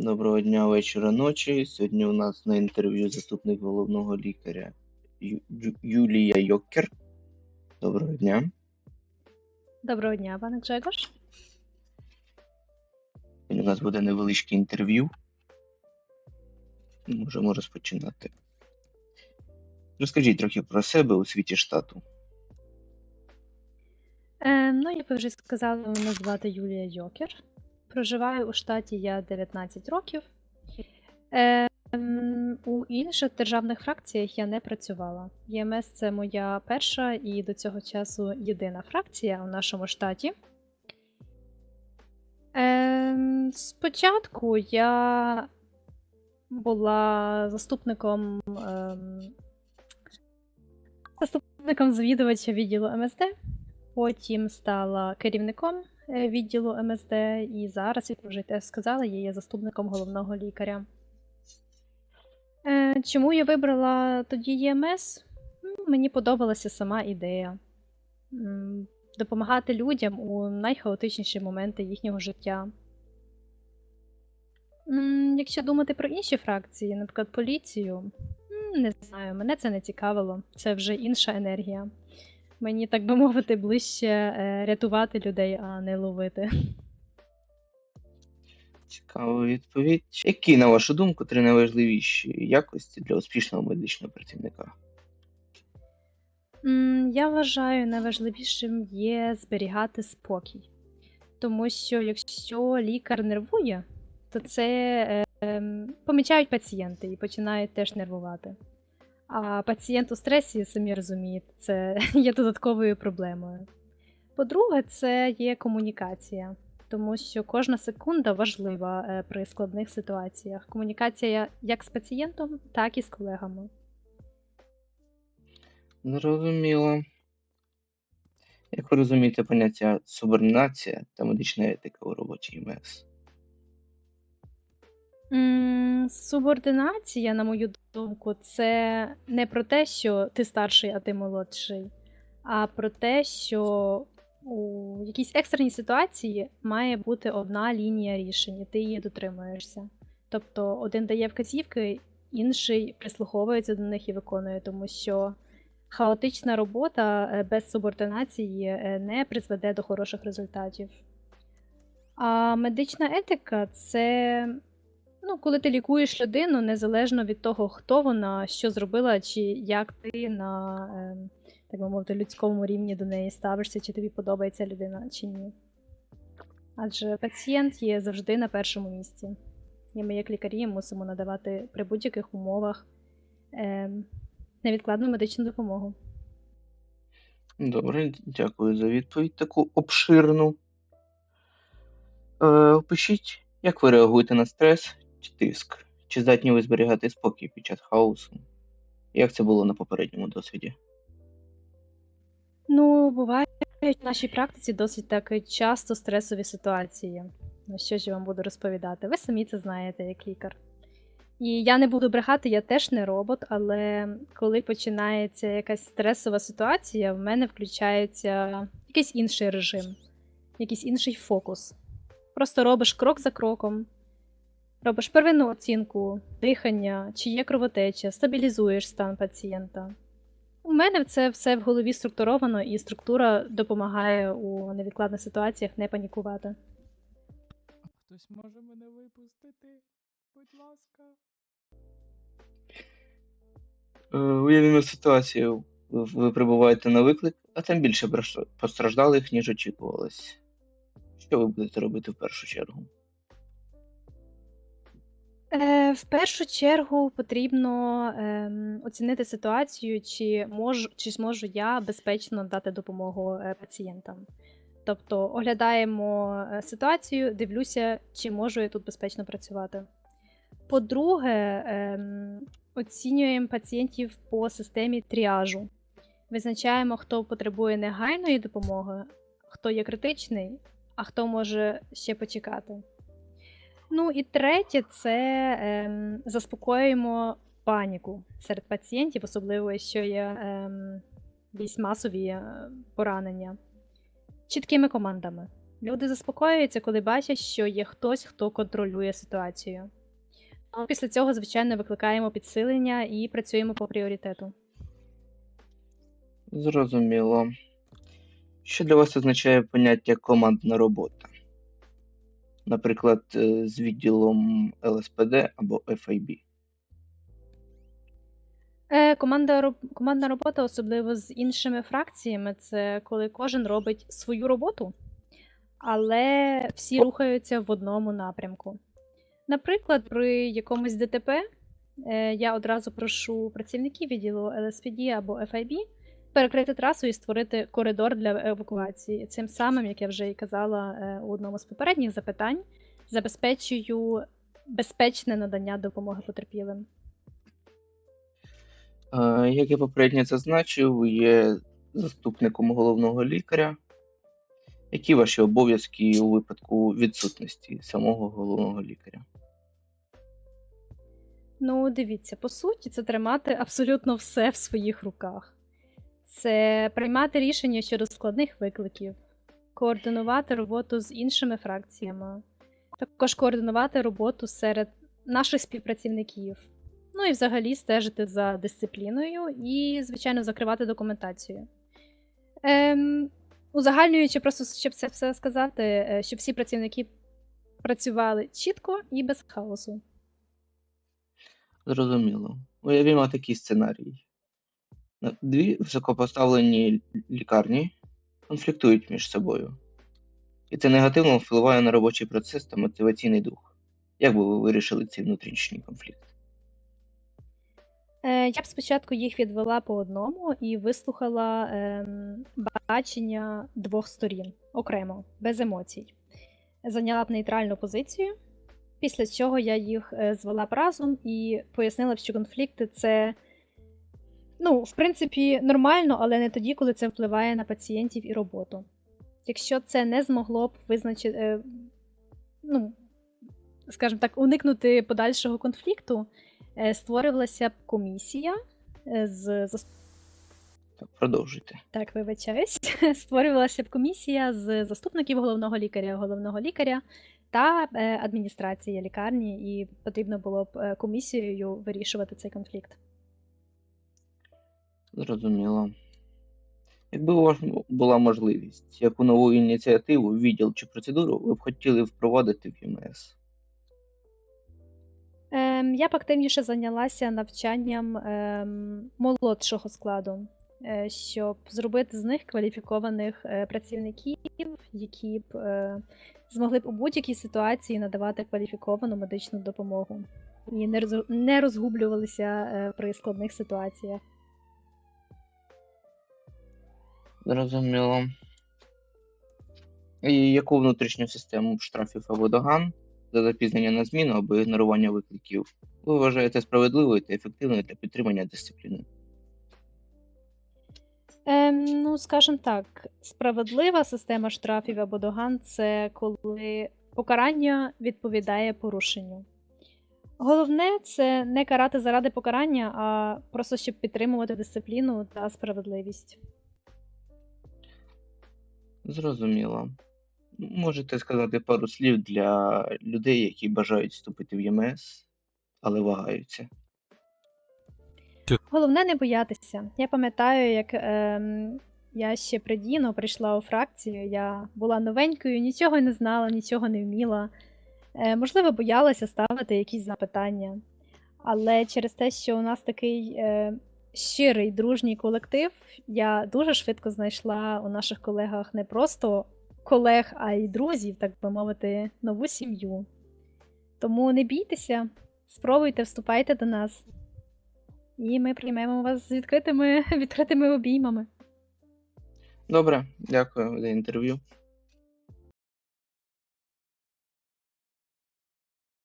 Доброго дня, вечора, ночі. Сьогодні у нас на інтерв'ю заступник головного лікаря Ю- Ю- Юлія Йокер. Доброго дня. Доброго дня, пане Гжегош. Сьогодні у нас буде невеличке інтерв'ю. Можемо розпочинати. Розкажіть трохи про себе у світі штату. Е, ну, як ви вже сказали, мене звати Юлія Йокер. Проживаю у штаті я 19 років. Е, у інших державних фракціях я не працювала. ЄМС це моя перша і до цього часу єдина фракція у нашому штаті. Е, спочатку я була заступником, ем, заступником завідувача відділу МСД. Потім стала керівником е, відділу МСД, і зараз, як вже теж сказали, я є заступником головного лікаря. Е, Чому я вибрала тоді ЄМС? Ну, Мені подобалася сама ідея допомагати людям у найхаотичніші моменти їхнього життя. Якщо думати про інші фракції, наприклад, поліцію, не знаю, мене це не цікавило. Це вже інша енергія. Мені, так би мовити, ближче е, рятувати людей, а не ловити. Цікава відповідь. Які, на вашу думку, три найважливіші якості для успішного медичного працівника? Я вважаю, найважливішим є зберігати спокій. Тому що якщо лікар нервує, то це е, ем, помічають пацієнти і починають теж нервувати. А пацієнт у стресі, самі розумієте, це є додатковою проблемою. По-друге, це є комунікація, тому що кожна секунда важлива е, при складних ситуаціях. Комунікація як з пацієнтом, так і з колегами. Зрозуміло. Як ви розумієте поняття субординація та медична етика у роботі МС? Субординація, на мою думку, це не про те, що ти старший, а ти молодший, а про те, що у якійсь екстреній ситуації має бути одна лінія рішень, і ти її дотримуєшся. Тобто один дає вказівки, інший прислуховується до них і виконує, тому що хаотична робота е, без субординації е, не призведе до хороших результатів. А медична етика це Ну, коли ти лікуєш людину, незалежно від того, хто вона, що зробила, чи як ти на ем, так би мовити, людському рівні до неї ставишся, чи тобі подобається людина, чи ні. Адже пацієнт є завжди на першому місці. І ми, як лікарі, мусимо надавати при будь-яких умовах ем, невідкладну медичну допомогу. Добре, дякую за відповідь таку обширну. Е, опишіть, як ви реагуєте на стрес чи тиск? Чи здатні ви зберігати спокій під час хаосу? Як це було на попередньому досвіді? Ну, бувають в нашій практиці досить так часто стресові ситуації. Ну, що ж я вам буду розповідати? Ви самі це знаєте як лікар. І я не буду брехати, я теж не робот, але коли починається якась стресова ситуація, в мене включається якийсь інший режим, якийсь інший фокус. Просто робиш крок за кроком, робиш первинну оцінку, дихання, чи є кровотеча, стабілізуєш стан пацієнта. У мене це все в голові структуровано, і структура допомагає у невідкладних ситуаціях не панікувати. Хтось може мене випустити? Будь ласка. Е, Уявімо ситуацію. Ви прибуваєте на виклик, а там більше постраждалих, ніж очікувалось. Що ви будете робити в першу чергу? Е, в першу чергу потрібно ем, оцінити ситуацію, чи можу, чи зможу я безпечно дати допомогу е, пацієнтам. Тобто оглядаємо е, ситуацію, дивлюся, чи можу я тут безпечно працювати. По-друге, ем, оцінюємо пацієнтів по системі тріажу. Визначаємо, хто потребує негайної допомоги, хто є критичний, а хто може ще почекати. Ну і третє, це ем, заспокоюємо паніку серед пацієнтів, особливо якщо є ем, масові е, поранення, чіткими командами. Люди заспокоюються, коли бачать, що є хтось, хто контролює ситуацію. Ну, після цього, звичайно, викликаємо підсилення і працюємо по пріоритету. Зрозуміло. Що для вас означає поняття командна робота? Наприклад, е, з відділом ЛСПД або FIB. Е, команда, командна робота, особливо з іншими фракціями, це коли кожен робить свою роботу, але всі рухаються в одному напрямку. Наприклад, при якомусь ДТП е, я одразу прошу працівників відділу ЛСПД або FIB перекрити трасу і створити коридор для евакуації. Цим самим, як я вже і казала е, у одному з попередніх запитань, забезпечую безпечне надання допомоги потерпілим. Е, Як я попередньо зазначив, є заступником головного лікаря. Які ваші обов'язки у випадку відсутності самого головного лікаря? Ну, дивіться, по суті, це тримати абсолютно все в своїх руках. Це приймати рішення щодо складних викликів, координувати роботу з іншими фракціями, також координувати роботу серед наших співпрацівників. Ну і взагалі стежити за дисципліною і, звичайно, закривати документацію. Ем, узагальнюючи, просто щоб це все сказати, е, щоб всі працівники працювали чітко і без хаосу. Зрозуміло. Уявімо такий сценарій. Дві високопоставлені лікарні конфліктують між собою. І це негативно впливає на робочий процес та мотиваційний дух. Як би ви вирішили цей внутрішній конфлікт? Е, Я б спочатку їх відвела по одному і вислухала ем, бачення двох сторін окремо, без емоцій. Зайняла б нейтральну позицію, після чого я їх е, звела б разом і пояснила б, що конфлікти це, ну, в принципі, нормально, але не тоді, коли це впливає на пацієнтів і роботу. Якщо це не змогло б визначити, е, ну, скажімо так, уникнути подальшого конфлікту, е, створювалася б комісія е, з продовжуйте. так, вибачаюсь. Створювалася б комісія з заступників головного лікаря, головного лікаря та адміністрації лікарні, і потрібно було б комісією вирішувати цей конфлікт. Зрозуміло. Якби у вас була можливість, яку нову ініціативу, відділ чи процедуру ви б хотіли впровадити в ЮМС? Ем, я б активніше зайнялася навчанням ем, молодшого складу, е, щоб зробити з них кваліфікованих е, працівників, які б е, змогли б у будь-якій ситуації надавати кваліфіковану медичну допомогу і не розгублювалися е, при складних ситуаціях. Зрозуміло. І яку внутрішню систему штрафів або доган за запізнення на зміну або ігнорування викликів ви вважаєте справедливою та ефективною для підтримання дисципліни? Ем, ну, скажімо так, справедлива система штрафів або доган це коли покарання відповідає порушенню. Головне це не карати заради покарання, а просто щоб підтримувати дисципліну та справедливість. Зрозуміло. Можете сказати пару слів для людей, які бажають вступити в ЄМС, але вагаються. Головне не боятися. Я пам'ятаю, як ем, я ще при Діно прийшла у фракцію. Я була новенькою, нічого не знала, нічого не вміла. Е, можливо, боялася ставити якісь запитання. Але через те, що у нас такий е, щирий дружній колектив, я дуже швидко знайшла у наших колегах не просто колег, а й друзів, так би мовити, нову сім'ю. Тому не бійтеся, спробуйте, вступайте до нас. І ми приймемо вас з відкритими, відкритими обіймами. Добре, дякую за інтерв'ю.